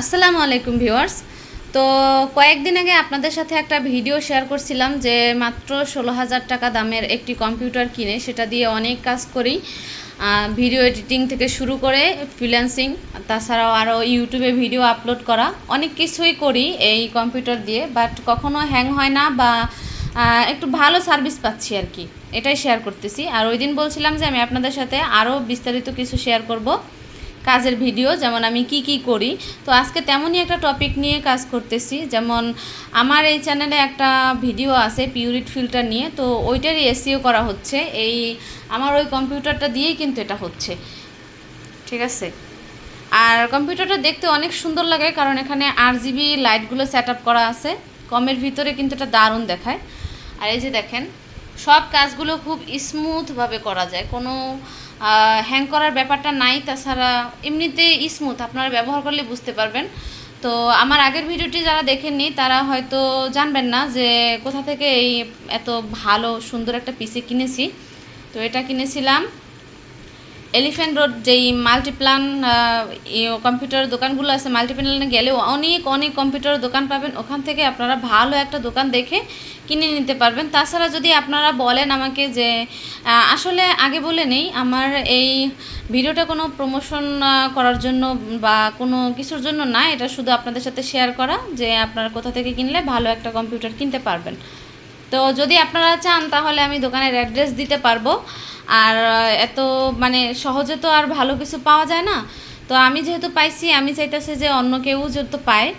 আসসালামু আলাইকুম ভিউয়ার্স। তো কয়েকদিন আগে আপনাদের সাথে একটা ভিডিও শেয়ার করছিলাম যে মাত্র ষোলো হাজার টাকা দামের একটি কম্পিউটার কিনে সেটা দিয়ে অনেক কাজ করি। ভিডিও এডিটিং থেকে শুরু করে ফ্রিল্যান্সিং, তাছাড়াও আরও ইউটিউবে ভিডিও আপলোড করা। অনেক কিছুই করি এই কম্পিউটার দিয়ে, বাট কখনো হ্যাং হয় না বা একটু ভালো সার্ভিস পাচ্ছি আর কি। এটাই শেয়ার করতেছি। আর ওই দিন বলছিলাম যে আমি আপনাদের সাথে আরও বিস্তারিত কিছু শেয়ার করব। কাজের ভিডিও যেমন আমি কি কি করি। তো আজকে তেমনই একটা টপিক নিয়ে কাজ করতেছি। যেমন আমার এই চ্যানেলে একটা ভিডিও আছে পিউরিট ফিল্টার নিয়ে। তো ওইটারই এসিও করা হচ্ছে। এই আমার ওই কম্পিউটারটা দিয়েই কিন্তু এটা হচ্ছে। ঠিক আছে? আর কম্পিউটারটা দেখতে অনেক সুন্দর লাগে, কারণ এখানে আর জিবি লাইটগুলো সেট করা আছে। কমের ভিতরে কিন্তু এটা দারুণ দেখায়। আর এই যে দেখেন, সব কাজগুলো খুব স্মুথভাবে করা যায়। কোনো হ্যাং করার ব্যাপারটা নাই, তাছাড়া এমনিতে স্মুথ আপনারা ব্যবহার করলে বুঝতে পারবেন। তো আমার আগের ভিডিওটি যারা দেখেননি, তারা হয়তো জানবেন না যে কোথা থেকে এই এত ভালো, সুন্দর একটা পিসি কিনেছি। তো এটা কিনেছিলাম। এলিফ্যান্ট রোড যেই মাল্টিপ্লান কম্পিউটার দোকানগুলো আছে মাল্টিপ্লানে গেলেও অনেক অনেক কম্পিউটার দোকান পাবেন। ওখান থেকে আপনারা ভালো একটা দোকান দেখে কিনে নিতে পারবেন। তাছাড়া যদি আপনারা বলেন আমাকে যে আসলে আগে বলে নেই, আমার এই ভিডিওটা কোনো প্রমোশন করার জন্য বা কোনো কিছুর জন্য না, এটা শুধু আপনাদের সাথে শেয়ার করা যে আপনারা কোথা থেকে কিনলে ভালো একটা কম্পিউটার কিনতে পারবেন। তো যদি আপনারা চান, তাহলে আমি দোকানের অ্যাড্রেস দিতে পারব। আর এত মানে সহজে তো আর ভালো কিছু পাওয়া যায় না। তো আমি যেহেতু পাইছি, আমি চাইতেছি যে অন্য কেউ যেহেতু পায়।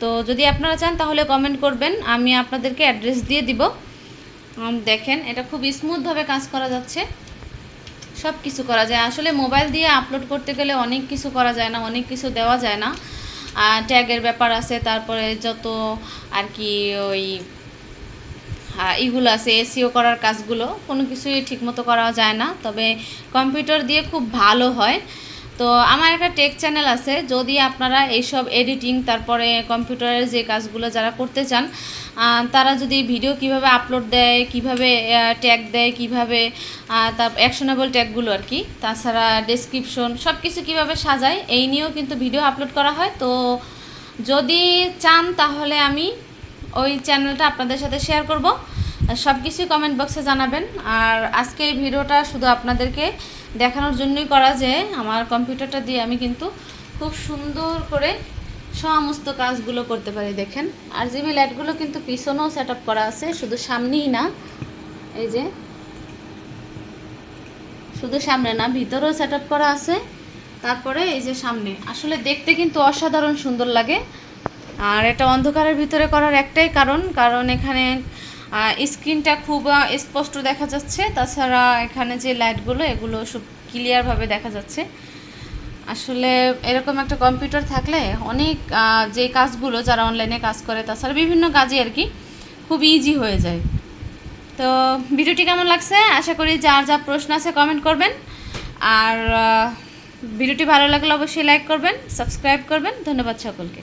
তো যদি আপনারা চান, তাহলে কমেন্ট করবেন। আমি আপনাদেরকে অ্যাড্রেস দিয়ে দিব। দেখেন, এটা খুব স্মুথভাবে কাজ করা যাচ্ছে। সব কিছু করা যায়। আসলে মোবাইল দিয়ে আপলোড করতে গেলে অনেক কিছু করা যায় না, অনেক কিছু দেওয়া যায় না। ট্যাগের ব্যাপার আছে, তারপরে যত আর কি ওই হ্যাঁ এগুলো আছে এসিও করার কাজগুলো, কোনো কিছুই ঠিকমতো করা যায় না, তবে কম্পিউটার দিয়ে খুব ভালো হয়। তো আমার একটা টেক চ্যানেল আছে, যদি আপনারা এইসব এডিটিং, তারপরে কম্পিউটারের যে কাজগুলো যারা করতে চান তারা যদি ভিডিও কীভাবে আপলোড দেয়, কীভাবে ট্যাগ দেয়, কীভাবে তার অ্যাকশনেবল ট্যাগগুলো আর কি, তাছাড়া ডেসক্রিপশন সব কিছু কীভাবে সাজায়, এই নিয়েও কিন্তু ভিডিও আপলোড করা হয়। তো যদি চান তাহলে আমি ওই চ্যানেলটা আপনাদের সাথে শেয়ার করব। সব কিছুই কমেন্ট বক্সে জানাবেন। আর আজকে এই ভিডিওটা শুধু আপনাদেরকে দেখানোর জন্যই করা যে, আমার কম্পিউটারটা দিয়ে আমি কিন্তু খুব সুন্দর করে সমস্ত কাজগুলো করতে পারি, দেখেন। আর জিবি লাইটগুলো কিন্তু পিছনেও সেট করা আছে, শুধু সামনেই না, এই যে, শুধু সামনে না, ভিতরেও সেট করা আছে, তারপরে এই যে সামনে। আসলে দেখতে কিন্তু অসাধারণ সুন্দর লাগে। আর এটা অন্ধকারের ভিতরে করার একটাই কারণ কারণ এখানে স্ক্রিনটা খুব স্পষ্ট দেখা যাচ্ছে। তাছাড়া এখানে যে লাইটগুলো, এগুলো সব ক্লিয়ারভাবে দেখা যাচ্ছে। আসলে এরকম একটা কম্পিউটার থাকলে অনেক যে কাজগুলো যারা অনলাইনে কাজ করে, তাছাড়া বিভিন্ন কাজই আর কি, খুব ইজি হয়ে যায়। তো ভিডিওটি কেমন লাগছে? আশা করি যার যা প্রশ্ন আছে কমেন্ট করবেন। আর ভিডিওটি ভালো লাগলে অবশ্যই লাইক করবেন সাবস্ক্রাইব করবেন। ধন্যবাদ সকলকে।